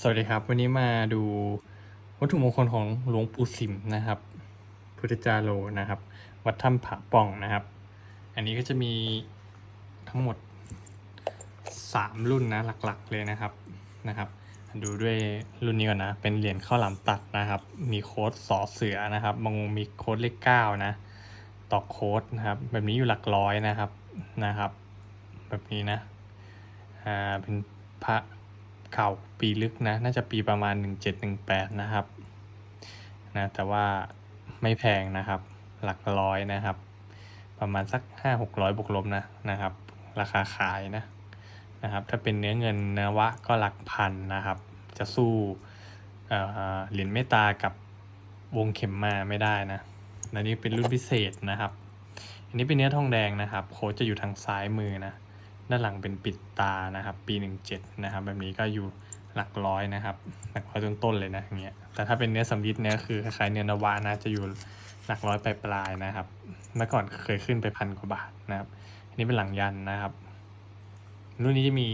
สวัสดีครับ วันนี้มาดูวัตถุมงคลของหลวงปู่สิมนะครับ พุทธจาโลนะครับ วัดถ้ำผาป่องนะครับ อันนี้ก็จะมีทั้งหมด 3 รุ่นนะหลักๆเลยนะครับนะครับ ดูด้วยรุ่นนี้ก่อนนะ เป็นเหรียญข้าวหลามตัดนะครับ มีโค้ดสอเสือนะครับบางมีโค้ดเลขเก้านะ ต่อโค้ดนะครับ แบบนี้อยู่หลักร้อยนะครับนะครับ แบบนี้นะอ่าเป็นพระ เก่าปีลึกนะ น่าจะปีประมาณ 1718 นะครับนะแต่ว่าไม่แพงนะครับ หลักร้อยนะครับ ประมาณสัก 5-600บวกลบนะนะครับ ราคาขายนะนะครับ ถ้าเป็นเนื้อเงินนวะก็หลักพันนะครับ จะสู้เหรียญเมตตากับวงเข็มมาไม่ได้นะอันนี้เป็นรุ่นพิเศษนะครับ อันนี้เป็นเนื้อทองแดงนะครับ โค้ดจะอยู่ทางซ้ายมือนะ ด้านหลังเป็นปิดตานะครับ ปี 17 นะครับ แบบนี้ก็อยู่หลักร้อยนะครับหลักร้อยต้นๆเลยนะอย่างเงี้ยแต่ถ้าเป็นเนื้อสำริดเนี่ยคือคล้ายๆเนื้อนวานะจะอยู่หลักร้อยปลายๆนะครับ เมื่อก่อนเคยขึ้นไปพันกว่าบาทนะครับ อันนี้เป็นหลังยันนะครับ รุ่นนี้จะมี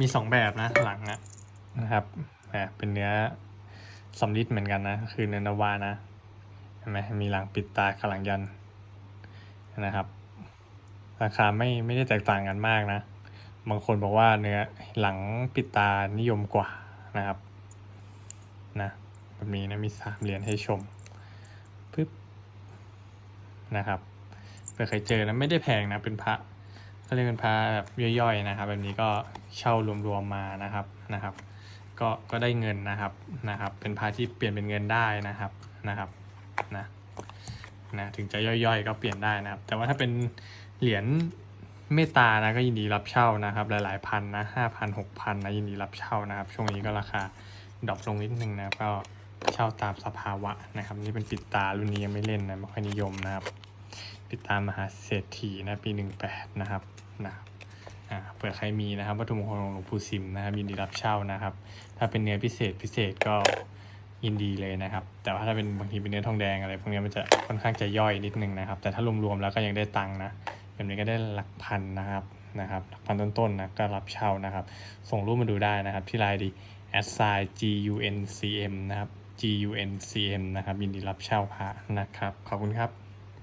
มีสองแบบนะหลังอะนะครับแบบเป็นเนื้อสำริดเหมือนกันนะ คือเนื้อนวานะเห็นไหมมีหลังปิดตากับหลังยันนะครับ ราคาไม่ไม่ได้แตกต่างกันมากนะ บางคนบอกว่าเนื้อหลังปิดตานิยมกว่านะครับนะแบบนี้นะมีสามเหรียญให้ชมปึ๊บนะครับเผื่อใครเจอนะไม่ได้แพงนะเป็นพระก็เรียกเป็นพระแบบย่อยๆนะครับ แบบนี้ก็เช่ารวมๆมานะครับนะครับ ก็ก็ได้เงินนะครับนะครับ เป็นพระที่เปลี่ยนเป็นเงินได้นะครับนะครับนะนะถึงจะย่อยๆ ก็เปลี่ยนได้นะครับ แต่ว่าถ้าเป็น เหรียญเมตตานะก็ยินดีรับเช่านะครับ หลายๆพันนะห้าพันหกพันนะยินดีรับเช่านะครับ ช่วงนี้ก็ราคาดรอปลงนิดนึงนะก็เช่าตามสภาวะนะครับ นี่เป็นปิดตารุ่นนี้ยังไม่เล่นนะไม่ค่อยนิยมนะครับ ปิดตามหาเศรษฐีนะปีหนึ่งแปดนะครับนะครับอ่าเผื่อใครมีนะครับวัตถุมงคลของหลวงปู่สิมนะครับ ยินดีรับเช่านะครับ ถ้าเป็นเนื้อพิเศษพิเศษก็ยินดีเลยนะครับ แต่ว่าถ้าเป็นบางทีเป็นเนื้อทองแดงอะไรพวกนี้มันจะค่อนข้างจะย่อยนิดนึงนะครับ แต่ถ้ารวมๆแล้วก็ยังได้ตังค์นะ แบบนี้ก็ได้หลักพันนะครับนะครับหลักพันต้นๆนะก็รับเช่านะครับ ส่งรูปมาดูได้นะครับ ที่ไลน์ดี s i g u n c m นะครับ g u n c m นะครับยินดีรับเช่าพระนะครับ ขอบคุณครับ